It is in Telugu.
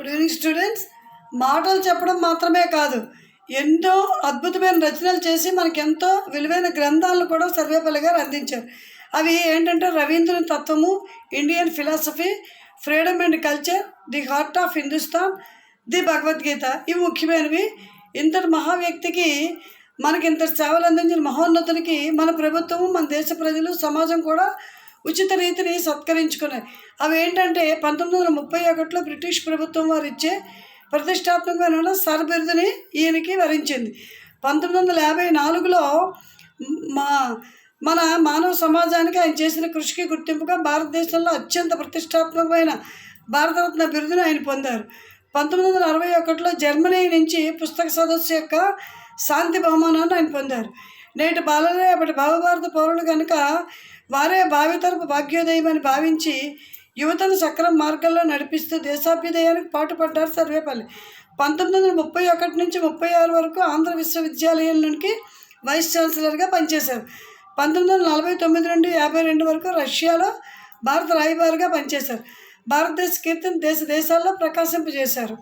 గుడ్ ఈవినింగ్ స్టూడెంట్స్ మాటలు చెప్పడం మాత్రమే కాదు. ఎన్నో అద్భుతమైన రచనలు చేసి మనకి ఎంతో విలువైన గ్రంథాలను కూడా సర్వేపల్లి గారు అందించారు. అవి ఏంటంటే రవీంద్ర తత్వము Indian philosophy freedom and culture the heart of Hindustan the Bhagavadgita ఇవి ముఖ్యమైనవి. ఇంతటి మహా వ్యక్తికి మనకి ఇంత సేవలు అందించిన మహోన్నతునికి మన ప్రభుత్వము మన దేశ ప్రజలు సమాజం కూడా ఉచిత రీతిని సత్కరించుకున్నాయి. అవి ఏంటంటే పంతొమ్మిది వందల ముప్పై ఒకటిలో బ్రిటిష్ ప్రభుత్వం వారు ఇచ్చే ప్రతిష్టాత్మకమైన సర్ బిరుదుని ఈయనకి వరించింది. పంతొమ్మిది వందల యాభై నాలుగులో మా మన మానవ సమాజానికి ఆయన చేసిన కృషికి గుర్తింపుగా భారతదేశంలో అత్యంత ప్రతిష్టాత్మకమైన భారతరత్న బిరుదును ఆయన పొందారు. పంతొమ్మిది వందల అరవై ఒకటిలో జర్మనీ నుంచి పుస్తక సదస్సు యొక్క శాంతి బహుమానాన్ని ఆయన పొందారు. నేటి బాలలే అప్పటి భావభారత పౌరులు కనుక వారే భావితరపు భాగ్యోదయం అని భావించి యువతను సక్రమ మార్గంలో నడిపిస్తూ దేశాభ్యుదయానికి పాటుపడ్డారు సర్వేపల్లి. పంతొమ్మిది వందల ముప్పై ఒకటి నుంచి ముప్పై ఆరు వరకు ఆంధ్ర విశ్వవిద్యాలయం నుండి వైస్ ఛాన్సలర్గా పనిచేశారు. పంతొమ్మిది వందల నలభై తొమ్మిది నుండి యాభై రెండు వరకు రష్యాలో భారత రాయబారిగా పనిచేశారు. భారతదేశ కీర్తిని దేశ దేశాల్లో ప్రకాశింపజేశారు.